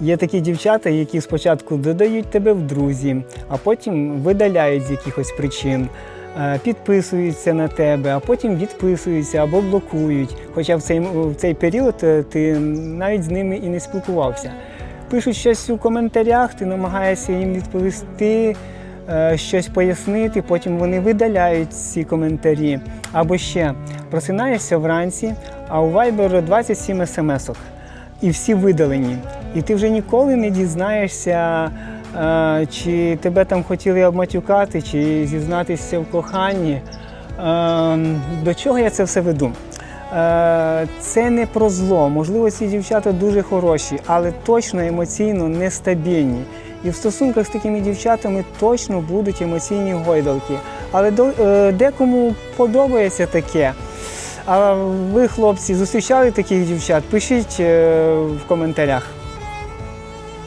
Є такі дівчата, які спочатку додають тебе в друзі, а потім видаляють з якихось причин, е, підписуються на тебе, а потім відписуються або блокують. Хоча в цей, в цей період е, ти навіть з ними і не спілкувався. Пишуть щось у коментарях, ти намагаєшся їм відповісти, е, щось пояснити, потім вони видаляють ці коментарі. Або ще просинаєшся вранці, а у Viber 27 смс-ок і всі видалені. І ти вже ніколи не дізнаєшся, е, чи тебе там хотіли обматюкати, чи зізнатися в коханні. Е, До чого я це все веду? Е, Це не про зло. Можливо, ці дівчата дуже хороші, але точно емоційно нестабільні. І в стосунках з такими дівчатами точно будуть емоційні гойдалки. Але до- декому подобається таке. А ви, хлопці, зустрічали таких дівчат? Пишіть в коментарях.